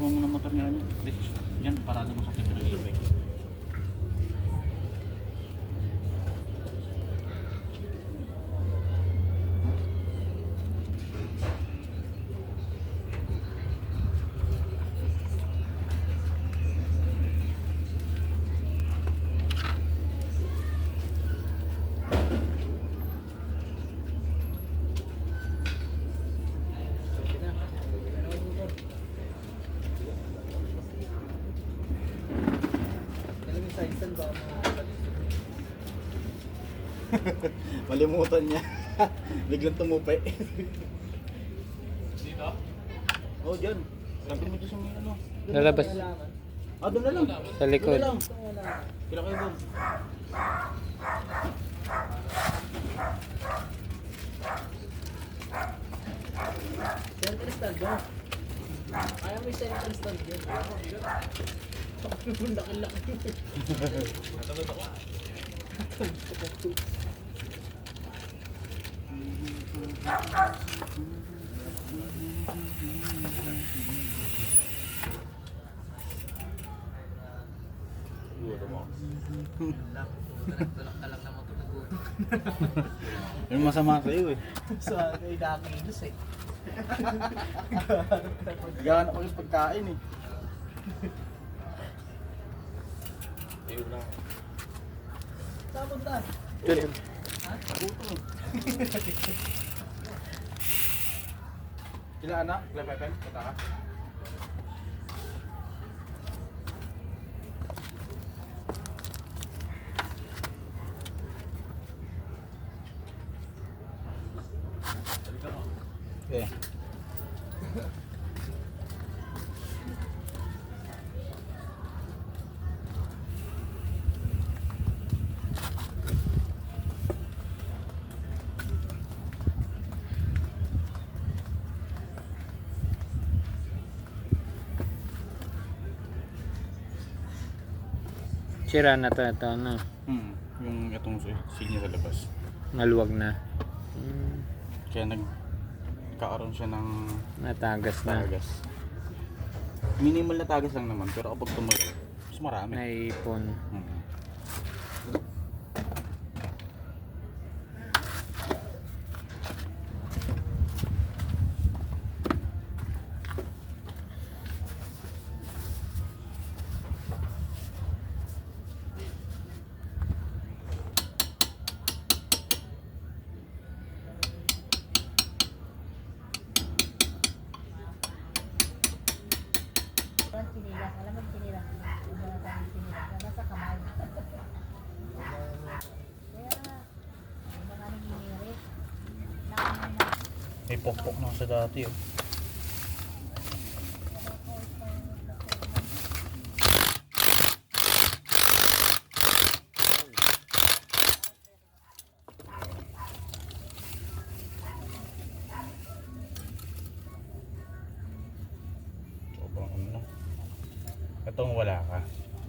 mo muna motor niya ano. Rich. Yan, parado mo sa Malimutan niya. Biglang tumupi. Dito? Oh, dyan. Sabi mo dyan sa may ano. Lalabas Ah, doon na lang. sa likod. Doon na lang. Kila kayo doon. Center stand mo. Ayaw mo yung center stand yun. Ang laki-laki. Siguro mo. Tulak ka lang ito nagutom. Yung masama sa'yo eh. So, ay nakakilos eh. Gano'n ko yung pagkain eh. Ayun na. Saan punta? Dun. Buto eh. Kila anak? Kila Pepe? Kata ka? Okay. Sira na to ito, ano. Hmm. Yung itong seal niya sa labas. Maluwag na. Hmm, Kaya nagkakaroon siya ng natagas na. tagas. Minimal na tagas lang naman, pero kapag tumagal, mas marami. Naipon. Hmm. Ang tinilas, alam mo tinilas. Wala tayong tinilas. Nasa kamay. Kaya. Nakakamay na. May pokpok na sa dati oh. Sobrang ano na. Itong wala ka.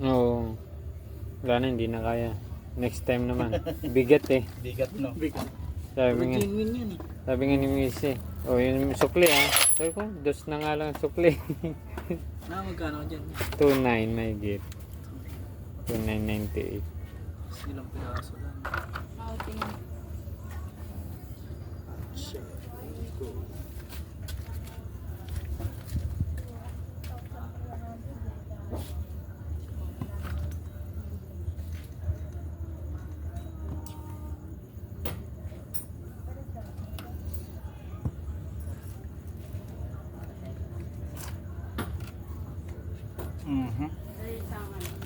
Oo. Wala na, hindi na kaya. Next time naman. Bigat eh. Bigat no? Bigat. Sabi nga, Genuine yan eh. sabi nga ni Miss eh. O yun yung sukli ah. Sabi ko, dos na nga lang ang sukli. Na, magkano ka dyan? 2.9 may git. 2.998. Ilang piraso lang. Outing. Mhm. Dahil sa mga